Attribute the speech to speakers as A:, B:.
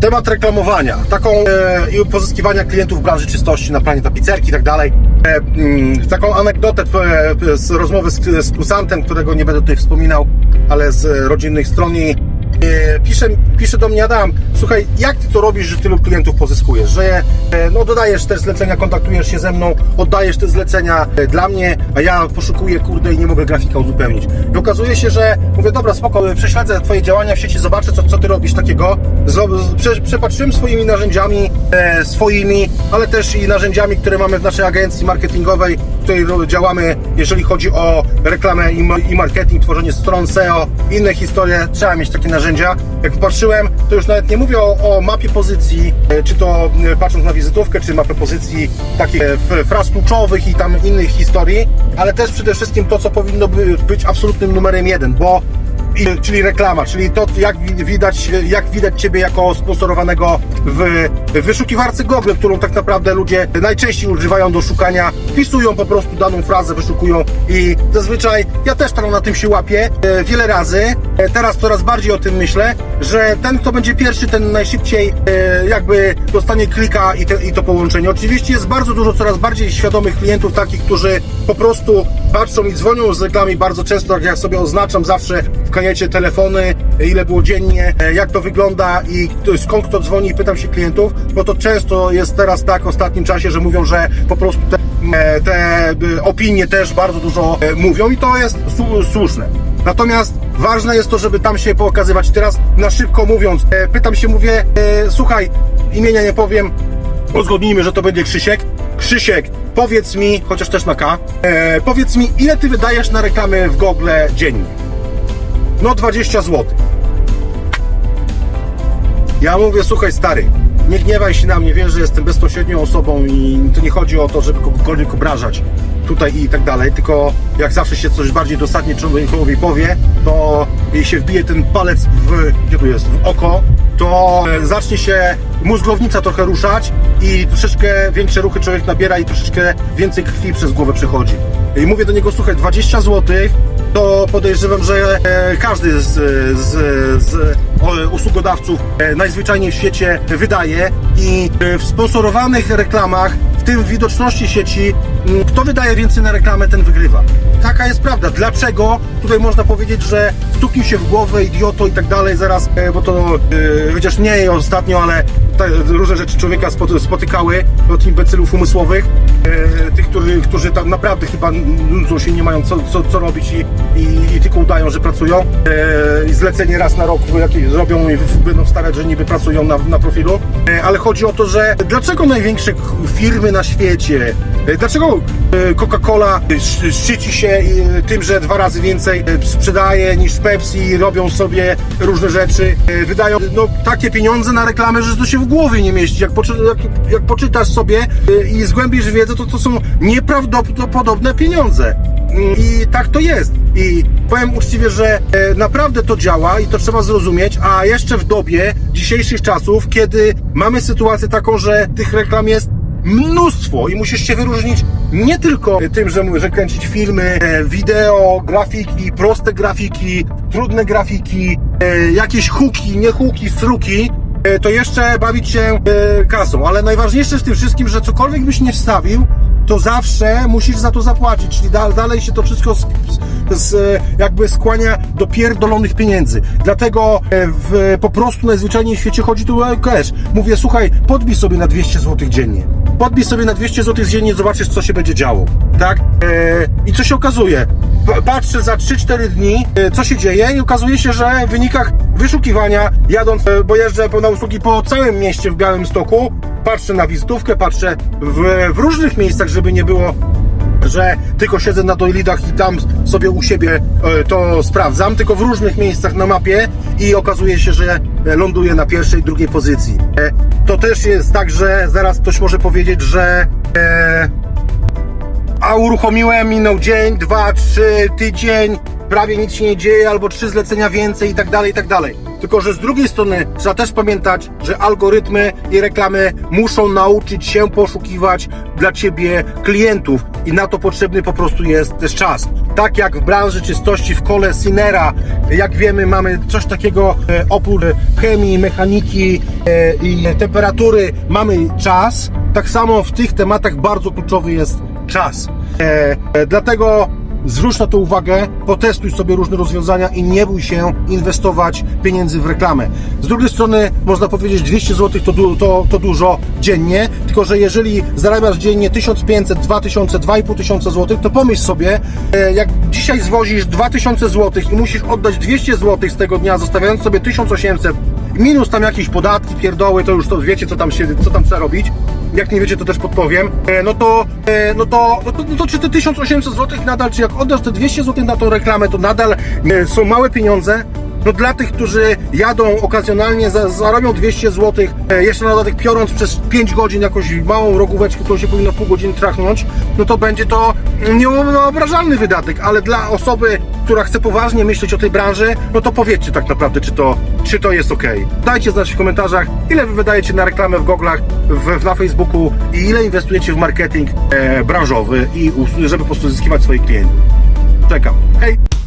A: temat reklamowania, taką e, i pozyskiwania klientów w branży czystości na planie tapicerki i tak dalej. E, mm, taką anegdotę e, z rozmowy z, z kusantem, którego nie będę tutaj wspominał, ale z rodzinnych stron i e, pisze, pisze do mnie Adam, słuchaj, jak ty to robisz, że tylu klientów pozyskujesz, że e, no dodajesz te zlecenia, kontaktujesz się ze mną, oddajesz te zlecenia e, dla mnie, a ja poszukuję, kurde, i nie mogę grafika uzupełnić. I okazuje się, że mówię, dobra, spoko, prześledzę twoje działania w sieci, zobaczę, co, co ty robisz takiego. Prze, przepatrzyłem swoimi narzędziami, e, swoimi, ale też i narzędziami, które mamy w naszej agencji marketingowej, w której działamy, jeżeli chodzi o reklamę i, i marketing, tworzenie stron SEO, inne historie, trzeba mieć takie narzędzia. Jak patrzyłem, to już nawet nie mówię o, o mapie pozycji, e, czy to e, patrząc na wizytówkę, czy mapę pozycji takich e, fraz kluczowych i tam innych historii, ale też przede wszystkim to, co powinno by, być absolutnym numerem jeden, bo czyli reklama, czyli to jak wi- widać, jak widać Ciebie jako sponsorowanego w wyszukiwarce Google, którą tak naprawdę ludzie najczęściej używają do szukania, wpisują po prostu daną frazę, wyszukują i zazwyczaj ja też tam na tym się łapię e, wiele razy, E, teraz coraz bardziej o tym myślę, że ten kto będzie pierwszy, ten najszybciej e, jakby dostanie klika i, te, i to połączenie. Oczywiście jest bardzo dużo coraz bardziej świadomych klientów, takich, którzy po prostu patrzą i dzwonią z reklamy bardzo często, jak ja sobie oznaczam zawsze w kajecie telefony, ile było dziennie, e, jak to wygląda i skąd kto dzwoni i pytam się klientów, bo to często jest teraz tak w ostatnim czasie, że mówią, że po prostu te, e, te e, opinie też bardzo dużo mówią i to jest słuszne. Natomiast ważne jest to, żeby tam się pokazywać. Teraz na szybko mówiąc, pytam się, mówię, słuchaj, imienia nie powiem, uzgodnijmy, że to będzie Krzysiek. Krzysiek, powiedz mi, chociaż też na K, e, powiedz mi, ile ty wydajesz na reklamy w Google dziennie? No 20 zł. Ja mówię, słuchaj stary, nie gniewaj się na mnie, wiesz, że jestem bezpośrednią osobą i to nie chodzi o to, żeby kogokolwiek obrażać tutaj i tak dalej, tylko jak zawsze się coś bardziej dosadnie człowiekowi powie, to jej się wbije ten palec w, gdzie tu jest, w oko, to e, zacznie się mózgownica trochę ruszać i troszeczkę większe ruchy człowiek nabiera i troszeczkę więcej krwi przez głowę przechodzi. I mówię do niego, słuchaj, 20 zł, to podejrzewam, że e, każdy z, z, z o, usługodawców e, najzwyczajniej w świecie wydaje i e, w sponsorowanych reklamach, tym widoczności sieci, m, kto wydaje więcej na reklamę, ten wygrywa. Taka jest prawda. Dlaczego? Tutaj można powiedzieć, że stuknij się w głowę, idioto i tak dalej, zaraz, e, bo to e, chociaż nie ostatnio, ale różne rzeczy człowieka spot- spotykały od imbecylów umysłowych, e, tych, którzy, którzy tam naprawdę chyba nudzą się, nie mają co, co, co robić i, i, i tylko udają, że pracują. E, I zlecenie raz na rok jakieś zrobią i będą starać, że niby pracują na, na profilu. Ale chodzi o to, że dlaczego największe firmy na świecie, e, dlaczego e, Coca-Cola sz- szczyci się e, tym, że dwa razy więcej e, sprzedaje niż Pepsi, robią sobie różne rzeczy, e, wydają no, takie pieniądze na reklamę, że to się w głowie nie mieści. Jak, poczy, jak, jak poczytasz sobie e, i zgłębisz wiedzę, to to są nieprawdopodobne pieniądze. Mm, I tak to jest. I powiem uczciwie, że e, naprawdę to działa i to trzeba zrozumieć, a jeszcze w dobie dzisiejszych czasów, kiedy mamy sytuację taką, że tych reklam jest mnóstwo i musisz się wyróżnić nie tylko tym, że, że kręcić filmy, e, wideo, grafiki, proste grafiki, trudne grafiki, e, jakieś huki, nie huki, struki, e, to jeszcze bawić się kasą. Ale najważniejsze w tym wszystkim, że cokolwiek byś nie wstawił, to zawsze musisz za to zapłacić, czyli da, dalej się to wszystko z, z, jakby skłania do pierdolonych pieniędzy. Dlatego w, po prostu najzwyczajniej w świecie chodzi tu o cash. Mówię, słuchaj, podbij sobie na 200 zł dziennie. Podbij sobie na 200 zł dziennie, zobaczysz co się będzie działo. Tak? E, I co się okazuje? Pa- Patrzę za 3-4 dni, e, co się dzieje i okazuje się, że w wynikach wyszukiwania, jadąc, e, bo jeżdżę na usługi po całym mieście w Białymstoku, patrzę na wizytówkę, patrzę w, w różnych miejscach, żeby nie było że tylko siedzę na doilidach i tam sobie u siebie e, to sprawdzam, tylko w różnych miejscach na mapie i okazuje się, że ląduję na pierwszej, drugiej pozycji. E, To też jest tak, że zaraz ktoś może powiedzieć, że e, a uruchomiłem, minął dzień, dwa, trzy, tydzień prawie nic się nie dzieje, albo trzy zlecenia więcej i tak dalej, i tak dalej. Tylko, że z drugiej strony trzeba też pamiętać, że algorytmy i reklamy muszą nauczyć się poszukiwać dla Ciebie klientów i na to potrzebny po prostu jest też czas. Tak jak w branży czystości w kole Sinera, jak wiemy, mamy coś takiego e, oprócz chemii, mechaniki e, i temperatury mamy czas, tak samo w tych tematach bardzo kluczowy jest czas. E, dlatego zwróć na to uwagę, potestuj sobie różne rozwiązania i nie bój się inwestować pieniędzy w reklamę. Z drugiej strony można powiedzieć 200 zł to, du- to, to dużo dziennie, tylko że jeżeli zarabiasz dziennie 1500, 2000, 2500 zł, to pomyśl sobie, e, jak dzisiaj zwozisz 2000 zł i musisz oddać 200 zł z tego dnia, zostawiając sobie 1800 minus tam jakieś podatki, pierdoły, to już to wiecie, co tam się, co tam trzeba robić. Jak nie wiecie, to też podpowiem. E, No to, e, no to, no to, no to czy te 1800 zł nadal, czy jak oddasz te 200 zł na tą reklamę, to nadal e, są małe pieniądze. No dla tych, którzy jadą okazjonalnie, za, zarobią 200 zł, e, jeszcze na dodatek piorąc przez 5 godzin jakąś małą rogóweczkę, którą się powinno pół godziny trachnąć, no to będzie to niewyobrażalny wydatek, ale dla osoby, która chce poważnie myśleć o tej branży, no to powiedzcie tak naprawdę, czy to, czy to jest ok. Dajcie znać w komentarzach, ile wy wydajecie na reklamę w goglach, w, na Facebooku i ile inwestujecie w marketing e, branżowy, i żeby po prostu zyskiwać swoich klientów. Czekam. Hej!